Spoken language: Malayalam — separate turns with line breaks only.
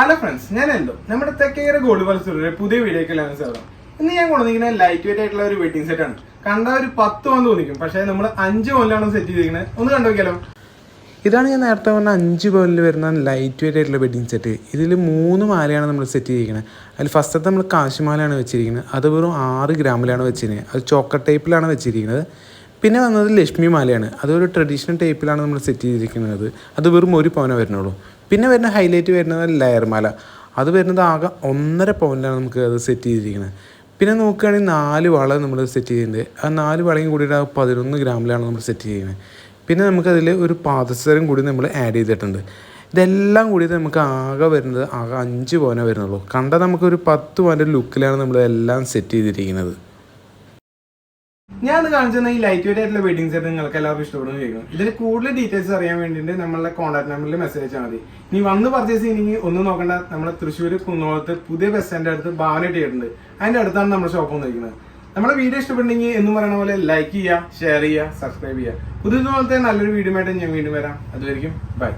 ഹലോ ഫ്രണ്ട്സ് ഞാൻ എന്തോ. നമ്മുടെ തെക്കേര ഗോൾഡ് പൾസറിന്റെ പുതിയ വീഡിയോക്കെല്ലാം സ്വാഗതം. ഇന്ന് ഞാൻ കൊണ്ടുവന്നിരിക്കുന്ന ലൈറ്റ് വെയിറ്റ് ആയിട്ടുള്ള ഒരു വെയിറ്റിംഗ് സെറ്റ് ആണ്. കണ്ട ഒരു പത്ത് വന്ന് തോന്നിക്കും. പക്ഷേ നമ്മൾ അഞ്ച് പോലാണ് സെറ്റ് ചെയ്തിരിക്കുന്നത് ഒന്ന് കണ്ടുവയ്ക്കാലോ
ഇതാണ് ഞാൻ നേരത്തെ പറഞ്ഞ അഞ്ച് പവനിൽ വരുന്ന ലൈറ്റ് വെയിറ്റ് ആയിട്ടുള്ള വെഡിങ് സെറ്റ് ഇതിൽ മൂന്ന് മാലയാണ് നമ്മൾ സെറ്റ് ചെയ്തിരിക്കുന്നത് അതിൽ ഫസ്റ്റത്തെ നമ്മൾ കാശുമാലയാണ് വെച്ചിരിക്കുന്നത് അത് വെറും ആറ് ഗ്രാമിലാണ് വെച്ചിരിക്കുന്നത് അത് ചോക്കർ ടൈപ്പിലാണ് വെച്ചിരിക്കുന്നത് പിന്നെ വന്നത് ലക്ഷ്മി മാലയാണ്. അതൊരു ട്രഡീഷണൽ ടൈപ്പിലാണ് നമ്മൾ സെറ്റ് ചെയ്തിരിക്കുന്നത്. അത് വെറും ഒരു പവനേ വരുന്നുള്ളൂ. പിന്നെ വരുന്ന ഹൈലൈറ്റ് വരുന്നത് ലെയർ മാല. അത് വരുന്നത് ആകെ ഒന്നര പവനിലാണ് നമുക്ക് അത് സെറ്റ് ചെയ്തിരിക്കുന്നത്. പിന്നെ നോക്കുകയാണെങ്കിൽ നാല് വള നമ്മൾ സെറ്റ് ചെയ്യുന്നത് ആ നാല് വളയും കൂടിയിട്ട് ആ പതിനൊന്ന് ഗ്രാമിലാണ് നമ്മൾ സെറ്റ് ചെയ്യുന്നത്. പിന്നെ നമുക്കതിൽ ഒരു പാദസരം കൂടി നമ്മൾ ആഡ് ചെയ്തിട്ടുണ്ട്. ഇതെല്ലാം കൂടി നമുക്ക് ആകെ വരുന്നത് ആകെ അഞ്ച് പവനേ വരുന്നുള്ളൂ. കണ്ടാൽ നമുക്കൊരു പത്ത് പവന്റെ ലുക്കിലാണ് നമ്മൾ എല്ലാം സെറ്റ് ചെയ്തിരിക്കുന്നത്.
ഞാൻ അത് കാണിച്ചെന്ന ഈ ലൈറ്റ് വെയിറ്റ് ആയിട്ടുള്ള വെഡിങ് സെറ്റ് നിങ്ങൾക്ക് എല്ലാവർക്കും ഇഷ്ടപ്പെടുന്നു ചോദിക്കും ഇതിൽ കൂടുതൽ ഡീറ്റെയിൽസ് അറിയാൻ വേണ്ടിയിട്ട് നമ്മളെ കോൺടാക്ട് നമ്പറിൽ മെസ്സേജ് അയച്ചാൽ മതി. ഇനി വന്ന് പർച്ചേസ് ചെയ്യണമെങ്കിൽ ഒന്നും നോക്കണ്ട നമ്മുടെ തൃശ്ശൂർ കുന്നോളത്ത് പുതിയ ബസ് സ്റ്റാൻഡിന്റെ അടുത്ത് ഭാവന ഇട്ടിട്ടുണ്ട് അതിന്റെ അടുത്താണ് നമ്മുടെ ഷോപ്പ് വന്നിരിക്കുന്നത് നമ്മുടെ വീഡിയോ ഇഷ്ടപ്പെട്ടെങ്കിൽ എന്ന് പറയുന്ന പോലെ ലൈക്ക് ചെയ്യുക ഷെയർ ചെയ്യുക സബ്സ്ക്രൈബ് ചെയ്യുക. പുതിയതുപോലത്തെ നല്ലൊരു വീഡിയോ ആയിട്ട് ഞാൻ വീണ്ടും വരാം. അതുവരെയും ബൈ